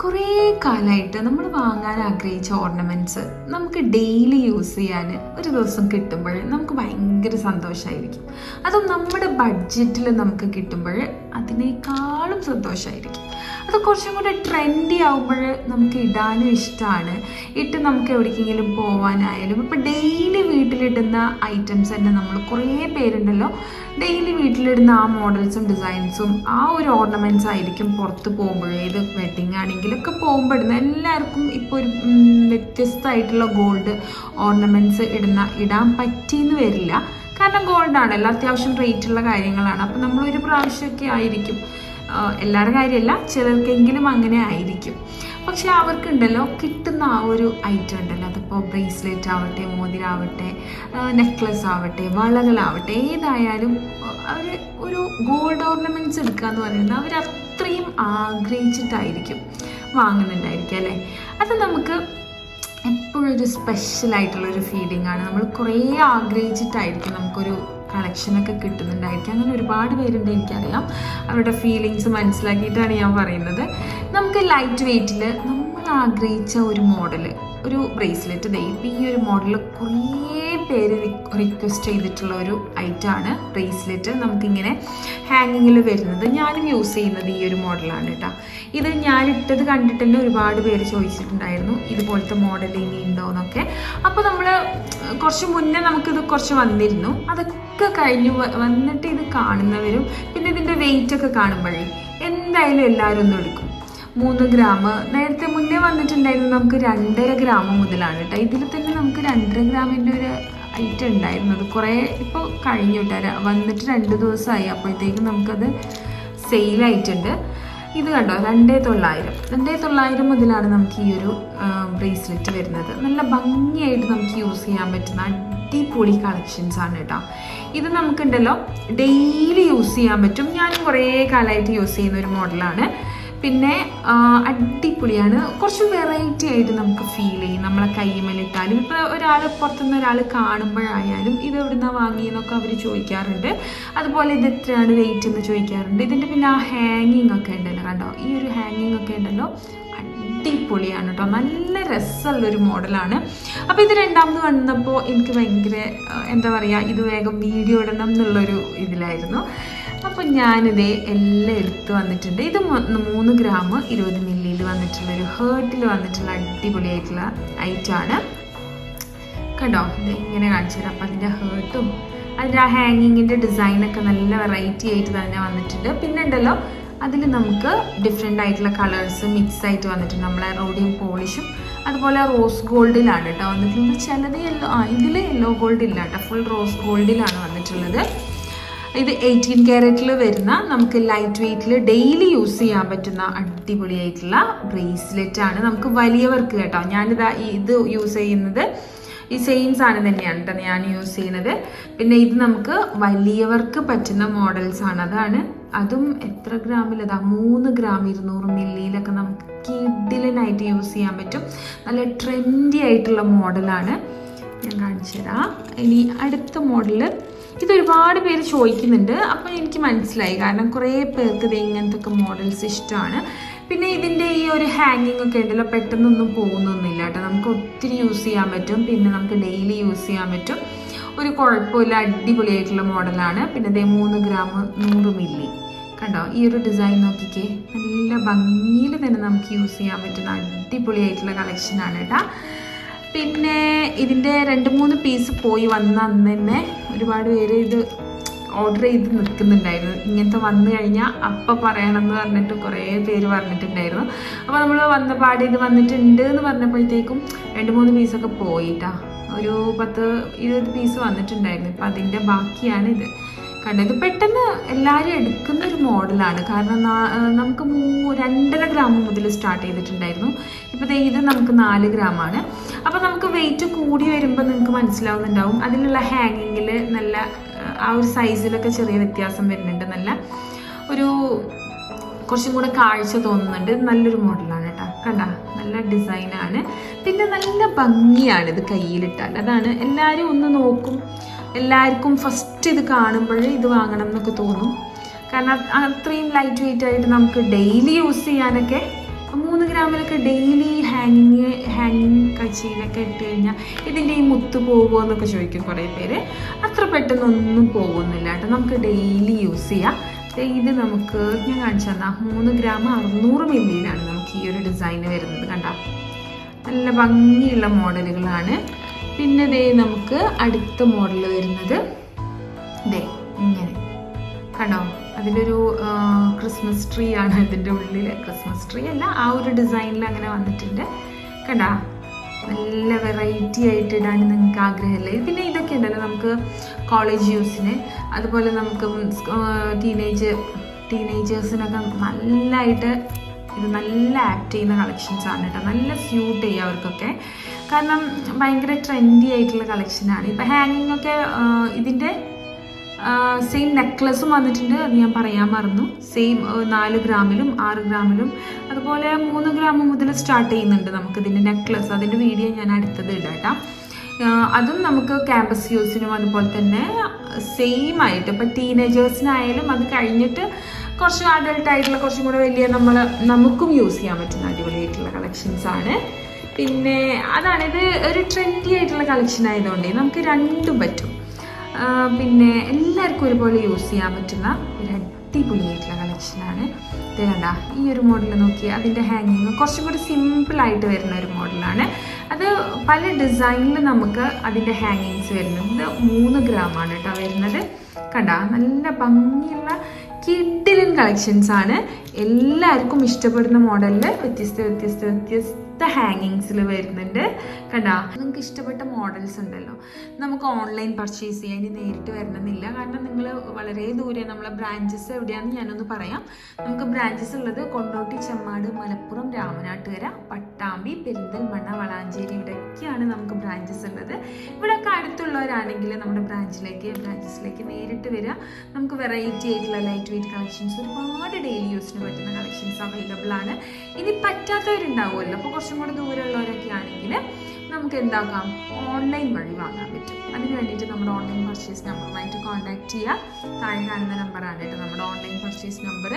കുറേ കാലമായിട്ട് നമ്മൾ വാങ്ങാൻ ആഗ്രഹിച്ച ഓർണമെന്റ്സ് നമുക്ക് ഡെയിലി യൂസ് ചെയ്യാൻ ഒരു ദിവസം കിട്ടുമ്പോൾ നമുക്ക് ഭയങ്കര സന്തോഷമായിരിക്കും അതും നമ്മുടെ ബഡ്ജറ്റിൽ നമുക്ക് കിട്ടുമ്പോൾ അതിനേക്കാളും സന്തോഷമായിരിക്കും അത് കുറച്ചും കൂടെ ട്രെൻഡി ആവുമ്പോൾ നമുക്ക് ഇടാനും ഇഷ്ടമാണ് ഇട്ട് നമുക്ക് എവിടേക്കെങ്കിലും പോകാനായാലും ഇപ്പം ഡെയിലി വീട്ടിലിടുന്ന ഐറ്റംസ് തന്നെ നമ്മൾ കുറേ പേരുണ്ടല്ലോ. ഡെയിലി വീട്ടിലിടുന്ന ആ മോഡൽസും ഡിസൈൻസും ആ ഒരു ഓർണമെന്റ്സ് ആയിരിക്കും പുറത്ത് പോകുമ്പോൾ ഏത് വെഡിങ് ആണെങ്കിലൊക്കെ പോകുമ്പോൾ ഇടുന്ന. എല്ലാവർക്കും ഇപ്പോൾ ഒരു വ്യത്യസ്തമായിട്ടുള്ള ഗോൾഡ് ഓർണമെന്റ്സ് ഇടുന്ന ഇടാൻ പറ്റിയെന്ന് വരില്ല. കാരണം ഗോൾഡ് ആണല്ലോ അത്യാവശ്യം റേറ്റുള്ള കാര്യങ്ങളാണ്. അപ്പോൾ നമ്മളൊരു പ്രാവശ്യമൊക്കെ ആയിരിക്കും. എല്ലാവരുടെ കാര്യമല്ല ചിലർക്കെങ്കിലും അങ്ങനെ ആയിരിക്കും. പക്ഷെ അവർക്കുണ്ടല്ലോ കിട്ടുന്ന ആ ഒരു ഐറ്റം ഉണ്ടല്ലോ. അതിപ്പോൾ ബ്രേസ്ലെറ്റ് ആവട്ടെ മോതിരാവട്ടെ നെക്ലസ് ആവട്ടെ വളകളാവട്ടെ ഏതായാലും അവർ ഒരു ഗോൾഡ് ഓർണമെന്റ്സ് എടുക്കുക എന്ന് പറയുന്നത് അവർ അത്രയും ആഗ്രഹിച്ചിട്ടായിരിക്കും വാങ്ങുന്നുണ്ടായിരിക്കും അല്ലേ? അത് നമുക്ക് എപ്പോഴും ഒരു ഒരു ഫീലിംഗ് ആണ്. നമ്മൾ കുറേ ആഗ്രഹിച്ചിട്ടായിരിക്കും നമുക്കൊരു കളക്ഷനൊക്കെ കിട്ടുന്നുണ്ടായിരിക്കും. അങ്ങനെ ഒരുപാട് പേരുണ്ട് എനിക്കറിയാം. അവരുടെ ഫീലിങ്സ് മനസ്സിലാക്കിയിട്ടാണ് ഞാൻ പറയുന്നത്. നമുക്ക് ലൈറ്റ് വെയ്റ്റിൽ നമ്മൾ ആഗ്രഹിച്ച ഒരു മോഡൽ ഒരു ബ്രേസ്ലെറ്റ് ദേ ഇപ്പം ഈ ഒരു മോഡൽ കുറേ പേര് റിക്വസ്റ്റ് ചെയ്തിട്ടുള്ള ഒരു ഐറ്റമാണ് ബ്രേസ്ലെറ്റ് നമുക്കിങ്ങനെ ഹാങ്ങിങ്ങിൽ വരുന്നത്. ഞാനും യൂസ് ചെയ്യുന്നത് ഈ ഒരു മോഡലാണ് കേട്ടോ. ഇത് ഞാൻ ഇട്ടത് കണ്ടിട്ട് തന്നെ ഒരുപാട് പേര് ചോദിച്ചിട്ടുണ്ടായിരുന്നു ഇതുപോലത്തെ മോഡൽ ഇനി ഉണ്ടോ? എന്നൊക്കെ. അപ്പോൾ നമ്മൾ കുറച്ച് മുന്നേ നമുക്കിത് കുറച്ച് വന്നിരുന്നു. അതൊക്കെ കഴിഞ്ഞു വന്നിട്ട് ഇത് കാണുന്നവരും പിന്നെ ഇതിന്റെ വെയിറ്റ് ഒക്കെ കാണുമ്പോഴേ എന്തായാലും എല്ലാവരും ഒന്നും എടുക്കും. മൂന്ന് ഗ്രാം. നേരത്തെ മുന്നേ വന്നിട്ടുണ്ടായിരുന്നു നമുക്ക് രണ്ടര ഗ്രാം മുതലാണ് കേട്ടോ. ഇതിൽ തന്നെ നമുക്ക് രണ്ടര ഗ്രാമിന്റെ ഒരു ഐറ്റം ഉണ്ടായിരുന്നു. അത് കുറേ ഇപ്പോൾ കഴിഞ്ഞു കേട്ടോ. വന്നിട്ട് രണ്ട് ദിവസമായി. അപ്പോഴത്തേക്കും നമുക്കത് സെയിലായിട്ടുണ്ട് ഇത് കണ്ടോ? രണ്ടേ തൊള്ളായിരം. രണ്ടേ തൊള്ളായിരം മുതലാണ് നമുക്ക് ഈ ഒരു ബ്രേസ്ലെറ്റ് വരുന്നത്. നല്ല ഭംഗിയായിട്ട് നമുക്ക് യൂസ് ചെയ്യാൻ പറ്റുന്ന അടിപൊളി കളക്ഷൻസ് ആണ് കേട്ടോ. ഇത് നമുക്കുണ്ടല്ലോ ഡെയിലി യൂസ് ചെയ്യാൻ പറ്റും. ഞാൻ കുറേ കാലമായിട്ട് യൂസ് ചെയ്യുന്ന ഒരു മോഡലാണ് പിന്നെ അടിപൊളിയാണ്. കുറച്ച് വെറൈറ്റി ആയിട്ട് നമുക്ക് ഫീൽ ചെയ്യും. നമ്മളെ കൈമലിട്ടാലും. ഇപ്പോൾ ഒരാൾ പുറത്തുനിന്ന് ഒരാൾ കാണുമ്പോഴായാലും ഇത് എവിടുന്നാ വാങ്ങിയെന്നൊക്കെ അവർ ചോദിക്കാറുണ്ട്. അതുപോലെ ഇത് എത്രയാണ് വെയിറ്റ് എന്ന് ചോദിക്കാറുണ്ട്. ഇതിന്റെ പിന്നെ ആ ഹാങ്ങിങ് ഒക്കെ ഉണ്ടല്ലോ. കണ്ടോ? ഈ ഒരു ഹാങ്ങിങ് ഒക്കെ ഉണ്ടല്ലോ. അടിപൊളിയാണ് കേട്ടോ. നല്ല രസമുള്ളൊരു മോഡലാണ്. അപ്പോൾ ഇത് രണ്ടാമത് വന്നപ്പോൾ എനിക്ക് ഭയങ്കര എന്താ പറയുക ഇത് വേഗം വീഡിയോ ഇടണം എന്നുള്ളൊരു ഇതിലായിരുന്നു. അപ്പോൾ ഞാനിത് എല്ലാം എടുത്ത് വന്നിട്ടുണ്ട്. ഇത് മൂന്ന് ഗ്രാം ഇരുപത് മില്ലിയിൽ വന്നിട്ടുള്ള ഒരു ഹേർട്ടിൽ വന്നിട്ടുള്ള അടിപൊളിയായിട്ടുള്ള ഐറ്റമാണ് കണ്ടോ? ഇത് ഇങ്ങനെ കാണിച്ചു തരാം. അപ്പം അതിന്റെ ഹേർട്ടും അതിന്റെ ആ ഹാങ്ങിങ്ങിന്റെ ഡിസൈനൊക്കെ നല്ല വെറൈറ്റി ആയിട്ട് തന്നെ വന്നിട്ടുണ്ട്. പിന്നെ ഉണ്ടല്ലോ അതിൽ നമുക്ക് ഡിഫറെന്റ് ആയിട്ടുള്ള കളേഴ്സ് മിക്സ് ആയിട്ട് വന്നിട്ടുണ്ട്. നമ്മളെ റോഡിയും പോളിഷും അതുപോലെ റോസ് ഗോൾഡിലാണ് കേട്ടോ വന്നിട്ടുള്ളത്. ചിലത് യെല്ലോ ആ ഇതിൽ യെല്ലോ ഗോൾഡ് ഇല്ല കേട്ടോ. ഫുൾ റോസ് ഗോൾഡിലാണ് വന്നിട്ടുള്ളത്. ഇത് എയ്റ്റീൻ ക്യാരറ്റിൽ വരുന്ന നമുക്ക് ലൈറ്റ് വെയ്റ്റിൽ ഡെയിലി യൂസ് ചെയ്യാൻ പറ്റുന്ന അടിപൊളിയായിട്ടുള്ള ബ്രേസ്ലെറ്റ് ആണ്. നമുക്ക് വലിയവർക്ക് കേട്ടോ. ഞാനിതാ ഇത് യൂസ് ചെയ്യുന്നത് ഈ സെയിം സാധനം തന്നെയാണ് കേട്ടോ ഞാൻ യൂസ് ചെയ്യുന്നത്. പിന്നെ ഇത് നമുക്ക് വലിയവർക്ക് പറ്റുന്ന മോഡൽസ് ആണ്. അതാണ് അതും എത്ര ഗ്രാമിൽ അതാ മൂന്ന് ഗ്രാം ഇരുന്നൂറ് മില്ലിയിലൊക്കെ നമുക്ക് കിഡിലനായിട്ട് യൂസ് ചെയ്യാൻ പറ്റും. നല്ല ട്രെൻഡി ആയിട്ടുള്ള മോഡലാണ് ഞാൻ കാണിച്ചു തരാം ഇനി അടുത്ത മോഡൽ ഇത് ഒരുപാട് പേര് ചോദിക്കുന്നുണ്ട്. അപ്പോൾ എനിക്ക് മനസ്സിലായി. കാരണം കുറേ പേർക്ക് ഇത് ഇങ്ങനത്തെ ഒക്കെ മോഡൽസ് ഇഷ്ടമാണ് പിന്നെ ഇതിന്റെ ഈ ഒരു ഹാങ്ങിങ് ഒക്കെ ഉണ്ടല്ലോ പെട്ടെന്നൊന്നും പോകുന്നൊന്നുമില്ല കേട്ടോ. നമുക്ക് ഒത്തിരി യൂസ് ചെയ്യാൻ പറ്റും. പിന്നെ നമുക്ക് ഡെയിലി യൂസ് ചെയ്യാൻ പറ്റും. ഒരു കുഴപ്പമില്ല അടിപൊളിയായിട്ടുള്ള മോഡലാണ് പിന്നെ ഇതേ മൂന്ന് ഗ്രാം നൂറ് മില്ലി കണ്ടോ? ഈ ഒരു ഡിസൈൻ നോക്കിക്കേ. നല്ല ഭംഗിയിൽ തന്നെ നമുക്ക് യൂസ് ചെയ്യാൻ പറ്റുന്ന അടിപൊളിയായിട്ടുള്ള കളക്ഷനാണ് കേട്ടോ. പിന്നെ ഇതിന്റെ രണ്ട് മൂന്ന് പീസ് പോയി വന്ന അന്ന് തന്നെ ഒരുപാട് പേര് ഇത് ഓർഡർ ചെയ്ത് നിൽക്കുന്നുണ്ടായിരുന്നു. ഇങ്ങനത്തെ വന്നു കഴിഞ്ഞാൽ അപ്പം പറയണമെന്ന് പറഞ്ഞിട്ട് കുറേ പേര് പറഞ്ഞിട്ടുണ്ടായിരുന്നു. അപ്പോൾ നമ്മൾ വന്ന പാടി ഇത് വന്നിട്ടുണ്ട് എന്ന് പറഞ്ഞപ്പോഴത്തേക്കും രണ്ട് മൂന്ന് പീസൊക്കെ പോയിട്ടാ. ഒരു പത്ത് ഇരുപത് പീസ് വന്നിട്ടുണ്ടായിരുന്നു. ഇപ്പം അതിന്റെ ബാക്കിയാണ് ഇത് കണ്ടത് പെട്ടെന്ന് എല്ലാവരും എടുക്കുന്ന ഒരു മോഡലാണ്. കാരണം നമുക്ക് മൂ രണ്ടര ഗ്രാം മുതൽ സ്റ്റാർട്ട് ചെയ്തിട്ടുണ്ടായിരുന്നു. ഇപ്പോൾ ഇത് നമുക്ക് നാല് ഗ്രാമാണ്. അപ്പോൾ നമുക്ക് വെയിറ്റ് കൂടി വരുമ്പോൾ നിങ്ങൾക്ക് മനസ്സിലാവുന്നുണ്ടാവും. അതിലുള്ള ഹാങ്ങിങ്ങിൽ നല്ല ആ, ഒരു സൈസിലൊക്കെ ചെറിയ വ്യത്യാസം വരുന്നുണ്ട്. നല്ല ഒരു കുറച്ചും കൂടെ കാഴ്ച തോന്നുന്നുണ്ട്. നല്ലൊരു മോഡലാണ് കേട്ടോ. കണ്ട? നല്ല ഡിസൈനാണ് പിന്നെ നല്ല ഭംഗിയാണ് ഇത് കയ്യിലിട്ടാൽ. അതാണ് എല്ലാവരും ഒന്ന് നോക്കും. എല്ലാവർക്കും ഫസ്റ്റ് ഇത് കാണുമ്പോൾ ഇത് വാങ്ങണം എന്നൊക്കെ തോന്നും. കാരണം അത് അത്രയും ലൈറ്റ് വെയിറ്റ് ആയിട്ട് നമുക്ക് ഡെയിലി യൂസ് ചെയ്യാനൊക്കെ മൂന്ന് ഗ്രാം ഗ്രാമിലൊക്കെ ഡെയിലി ഹാങ്ങിങ് ഹാങ്ങിങ് കച്ചിയിലൊക്കെ ഇട്ട് കഴിഞ്ഞാൽ ഇതിന്റെ ഈ മുത്ത് പോകുമോ എന്നൊക്കെ ചോദിക്കും കുറേ പേര്. അത്ര പെട്ടെന്നൊന്നും പോകുന്നില്ല കേട്ടോ. നമുക്ക് ഡെയിലി യൂസ് ചെയ്യാം. ഇത് നമുക്ക് ഞാൻ കാണിച്ചു തന്നാ. മൂന്ന് ഗ്രാം അറുന്നൂറ് മില്ലിയിലാണ് നമുക്ക് ഈ ഒരു ഡിസൈൻ വരുന്നത് കണ്ട. നല്ല ഭംഗിയുള്ള മോഡലുകളാണ് പിന്നെ ദേ നമുക്ക് അടുത്ത മോഡൽ വരുന്നത് ദേ ഇങ്ങനെ. കണ്ടോ? അതിലൊരു ക്രിസ്മസ് ട്രീ ആണ് ഇതിന്റെ ഉള്ളിൽ ക്രിസ്മസ് ട്രീ അല്ല ആ ഒരു ഡിസൈനിൽ അങ്ങനെ വന്നിട്ടുണ്ട്. കണ്ടാ? നല്ല വെറൈറ്റി ആയിട്ട് ഇടാൻ നിങ്ങൾക്ക് ആഗ്രഹമില്ലേ? പിന്നെ ഇതൊക്കെ ഉണ്ടല്ലോ നമുക്ക് കോളേജ് യൂസിന് അതുപോലെ നമുക്ക് ടീനേജ് ടീനേജേഴ്സിനൊക്കെ നല്ലതായിട്ട് ഇത് നല്ല ആക്ട് ചെയ്യുന്ന കളക്ഷൻസ് ആണ് കേട്ടോ. നല്ല സ്യൂട്ട് ചെയ്യുക അവർക്കൊക്കെ. കാരണം ഭയങ്കര ട്രെൻഡി ആയിട്ടുള്ള കളക്ഷനാണ് ഇപ്പം ഹാങ്ങിങ് ഒക്കെ ഇതിന്റെ സെയിം നെക്ലസും വന്നിട്ടുണ്ട്. അത് ഞാൻ പറയാൻ മറന്നു. സെയിം നാല് ഗ്രാമിലും ആറ് ഗ്രാമിലും അതുപോലെ മൂന്ന് ഗ്രാം മുതൽ സ്റ്റാർട്ട് ചെയ്യുന്നുണ്ട് നമുക്ക് ഇതിന്റെ നെക്ലസ് അതിന്റെ വീഡിയോ ഞാൻ അടുത്തത് ഇടാം അതും നമുക്ക് ക്യാമ്പസ് യൂസിനും അതുപോലെ തന്നെ സെയിം ആയിട്ട്. ഇപ്പം ടീനേജേഴ്സിനായാലും അത് കഴിഞ്ഞിട്ട് കുറച്ച് അഡൾട്ട് ആയിട്ടുള്ള കുറച്ചും കൂടെ വലിയ നമ്മൾ നമുക്കും യൂസ് ചെയ്യാൻ പറ്റുന്ന അടിപൊളിയായിട്ടുള്ള കളക്ഷൻസ് ആണ്. പിന്നെ അതാണ് ഇത് ഒരു ട്രെൻഡി ആയിട്ടുള്ള കളക്ഷൻ ആയതുകൊണ്ട് നമുക്ക് രണ്ടും പറ്റും. പിന്നെ എല്ലാവർക്കും ഒരുപോലെ യൂസ് ചെയ്യാൻ പറ്റുന്ന ഒരു അടിപൊളിയായിട്ടുള്ള കളക്ഷനാണ് ഇത് ഈ ഒരു മോഡൽ നോക്കി അതിന്റെ ഹാങ്ങിങ് കുറച്ചും കൂടി സിമ്പിളായിട്ട് വരുന്ന ഒരു മോഡലാണ് അത് പല ഡിസൈനിൽ നമുക്ക് അതിന്റെ ഹാങ്ങിങ്സ് വരുന്നുണ്ട്. മൂന്ന് ഗ്രാമാണ് കേട്ടോ വരുന്നത്. കണ്ട നല്ല ഭംഗിയുള്ള കിഡിലൻ കളക്ഷൻസ് ആണ്. എല്ലാവർക്കും ഇഷ്ടപ്പെടുന്ന മോഡലിൽ വ്യത്യസ്ത വ്യത്യസ്ത വ്യത്യസ്ത ഹാങ്ങിങ്സിൽ വരുന്നുണ്ട്. കണ്ടാ? നിങ്ങൾക്ക് ഇഷ്ടപ്പെട്ട മോഡൽസ് ഉണ്ടല്ലോ. നമുക്ക് ഓൺലൈൻ പർച്ചേസ് ചെയ്യാൻ നേരിട്ട് വരണമെന്നില്ല. കാരണം നിങ്ങൾ വളരെ ദൂരെ നമ്മളെ ബ്രാഞ്ചസ് എവിടെയാണെന്ന് ഞാനൊന്ന് പറയാം. നമുക്ക് ബ്രാഞ്ചസ് ഉള്ളത് കൊണ്ടോട്ടി ചെമ്മാട് മലപ്പുറം രാമനാട്ടുകര പട്ടാമ്പി പെരിന്തൽമണ്ണ വളാഞ്ചേരി ഇവിടെയൊക്കെയാണ് നമുക്ക് ബ്രാഞ്ചസ് ഉള്ളത്. ഇവിടെയൊക്കെ അടുത്തുള്ളവരാണെങ്കിൽ നമ്മുടെ ബ്രാഞ്ചിലേക്ക് ബ്രാഞ്ചസിലേക്ക് നേരിട്ട് വരിക. നമുക്ക് വെറൈറ്റി ആയിട്ടുള്ള ലൈറ്റ് വെയിറ്റ് കളക്ഷൻസ് ഒരുപാട് ഡെയിലി യൂസിന് പറ്റുന്ന കളക്ഷൻസ് അവൈലബിൾ ആണ്. ഇനി പറ്റാത്തവരുണ്ടാവുമല്ലോ. അപ്പോൾ കുറച്ചും കൂടെ ദൂരമുള്ളവരൊക്കെ ആണെങ്കിൽ നമുക്ക് എന്താക്കാം? ഓൺലൈൻ വഴി വാങ്ങാൻ പറ്റും. അതിന് വേണ്ടിയിട്ട് നമ്മുടെ ഓൺലൈൻ പർച്ചേസ് നമ്പറുമായിട്ട് കോൺടാക്ട് ചെയ്യുക. താഴെ കാണുന്ന നമ്പറാണ് കേട്ടോ നമ്മുടെ ഓൺലൈൻ പർച്ചേസ് നമ്പർ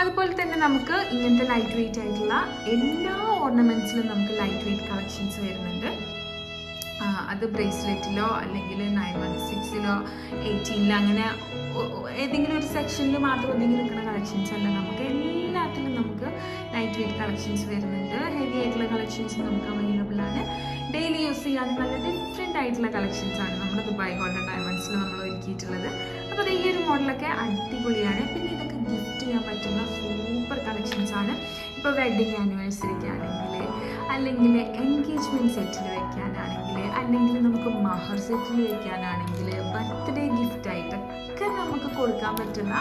അതുപോലെ തന്നെ നമുക്ക് ഇങ്ങനത്തെ ലൈറ്റ് വെയിറ്റ് ആയിട്ടുള്ള എല്ലാ ഓർണമെന്റ്സിലും നമുക്ക് ലൈറ്റ് വെയിറ്റ് കളക്ഷൻസ് വരുന്നുണ്ട് അത് ബ്രേസ്ലെറ്റിലോ അല്ലെങ്കിൽ നയൻ വൺ സിക്സിലോ എയ്റ്റീനിലോ അങ്ങനെ ഏതെങ്കിലും ഒരു സെക്ഷനിൽ മാത്രം ഒതുങ്ങി നിൽക്കുന്ന കളക്ഷൻസ് അല്ല. നമുക്ക് എല്ലാത്തിലും നമുക്ക് ലൈറ്റ് വെയിറ്റ് കളക്ഷൻസ് വരുന്നുണ്ട്. ഹെവി ആയിട്ടുള്ള കളക്ഷൻസ് നമുക്ക് അവൈലബിൾ ആണ്. ഡെയിലി യൂസ് ചെയ്യാൻ നല്ല ഡിഫറെന്റ് ആയിട്ടുള്ള കളക്ഷൻസ് ആണ് നമ്മുടെ ദുബായ് ഗോൾഡൻ ഡയമണ്ട്സിൽ നമ്മൾ ഒരുക്കിയിട്ടുള്ളത്. അപ്പോൾ ഈ ഒരു മോഡലൊക്കെ അടിപൊളിയാണ്. പിന്നെ ഇതൊക്കെ ഗിഫ്റ്റ് ചെയ്യാൻ പറ്റുന്ന സൂപ്പർ കളക്ഷൻസ് ആണ്. ഇപ്പോൾ വെഡിങ് ആനിവേഴ്സറിക്ക് ആണെങ്കിൽ അല്ലെങ്കിൽ എൻഗേജ്മെന്റ് സെറ്റിൽ വെക്കാനാണെങ്കിൽ അല്ലെങ്കിൽ നമുക്ക് മഹർ സെറ്റിൽ വെക്കാനാണെങ്കിൽ ബർത്ത്ഡേ ഗിഫ്റ്റ് ആയിട്ടൊക്കെ നമുക്ക് കൊടുക്കാൻ പറ്റുന്ന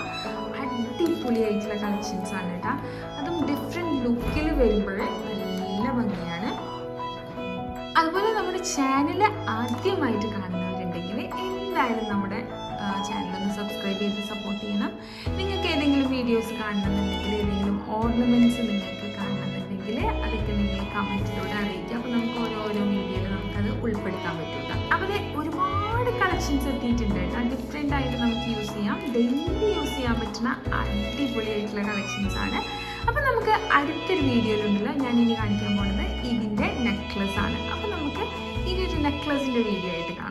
അടിപൊളിയായിട്ടുള്ള കളക്ഷൻസ് ആണ് കേട്ടോ അതും ഡിഫറെന്റ് ലുക്കിൽ വരുമ്പോൾ നല്ല ഭംഗിയാണ്. അതുപോലെ നമ്മുടെ ചാനൽ ആദ്യമായിട്ട് കാണുന്നവരുണ്ടെങ്കിൽ എന്തായാലും നമ്മുടെ ചാനൽ ഒന്ന് സബ്സ്ക്രൈബ് ചെയ്ത് സപ്പോർട്ട് ചെയ്യണം. നിങ്ങൾക്ക് ഏതെങ്കിലും വീഡിയോസ് കാണണമെന്നുണ്ടെങ്കിൽ ഏതെങ്കിലും ഓർണമെന്റ്സ് നിങ്ങൾക്ക് കാണണമെന്നുണ്ടെങ്കിൽ അതൊക്കെ നിങ്ങൾ കമന്റിലൂടെ അറിയിക്കുക അപ്പോൾ നമുക്ക് ഓരോരോ വീഡിയോയിൽ നമുക്കത് ഉൾപ്പെടുത്താൻ പറ്റും അപ്പോൾ ഒരുപാട് കളക്ഷൻസ് എത്തിയിട്ടുണ്ട് കേട്ടോ ഡിഫറെന്റ് ആയിട്ട് നമുക്ക് യൂസ് ചെയ്യാം. ഡെയിലി യൂസ് ചെയ്യാൻ പറ്റുന്ന അടിപൊളിയായിട്ടുള്ള കളക്ഷൻസ് ആണ്. അപ്പോൾ നമുക്ക് അടുത്തൊരു വീഡിയോയിലുണ്ടല്ലോ ഞാൻ ഇനി കാണിക്കാൻ പോകുന്നത് ഇതിന്റെ നെക്ലസ് ആണ്. അപ്പോൾ നമുക്ക് ഇനി ഒരു നെക്ലസിന്റെ വീഡിയോ ആയിട്ട് കാണാം.